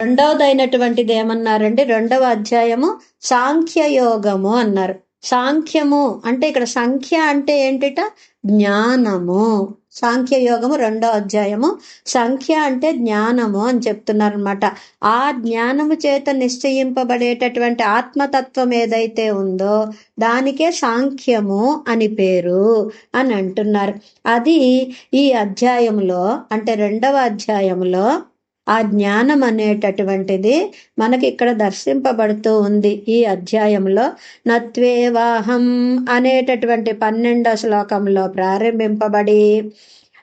రెండవదైనటువంటిది ఏమన్నారంటే రెండవ అధ్యాయము సాంఖ్యయోగము అన్నారు. సాంఖ్యము అంటే ఇక్కడ సంఖ్య అంటే ఏంటిట? జ్ఞానము. సాంఖ్యయోగము రెండో అధ్యాయము. సంఖ్య అంటే జ్ఞానము అని చెప్తున్నారు అనమాట ఆ జ్ఞానము చేత నిశ్చయింపబడేటటువంటి ఆత్మతత్వం ఏదైతే ఉందో దానికే సాంఖ్యము అని పేరు అని అంటున్నారు. అది ఈ అధ్యాయంలో అంటే రెండవ అధ్యాయంలో ఆ జ్ఞానం అనేటటువంటిది మనకి ఇక్కడ దర్శింపబడుతూ ఉంది ఈ అధ్యాయంలో. నత్వేవాహం అనేటటువంటి పన్నెండో శ్లోకంలో ప్రారంభింపబడి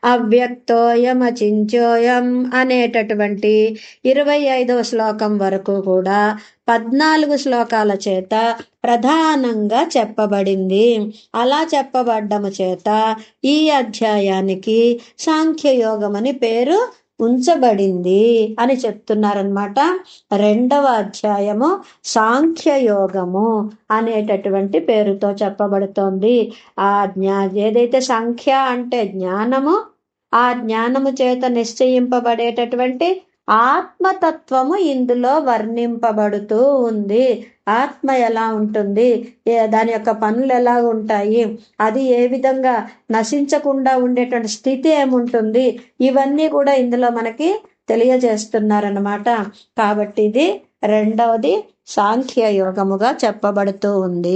అవ్యక్తోయమచించోయం అనేటటువంటి ఇరవై ఐదవ శ్లోకం వరకు కూడా పద్నాలుగు శ్లోకాల చేత ప్రధానంగా చెప్పబడింది. అలా చెప్పబడ్డము చేత ఈ అధ్యాయానికి సాంఖ్యయోగం అని పేరు ఉంచబడింది అని చెప్తున్నారనమాట రెండవ అధ్యాయము సాంఖ్యయోగము అనేటటువంటి పేరుతో చెప్పబడుతోంది. ఆ జ్ఞా ఏదైతే సంఖ్య అంటే జ్ఞానము ఆ జ్ఞానము చేత నిశ్చయింపబడేటటువంటి ఆత్మతత్వము ఇందులో వర్ణింపబడుతూ ఉంది. ఆత్మ ఎలా ఉంటుంది? దాని యొక్క పనులు ఎలా ఉంటాయి? అది ఏ విధంగా నశించకుండా ఉండేటువంటి స్థితి ఏముంటుంది? ఇవన్నీ కూడా ఇందులో మనకి తెలియజేస్తున్నారనమాట కాబట్టి ఇది రెండవది సాంఖ్య యోగముగా చెప్పబడుతూ ఉంది.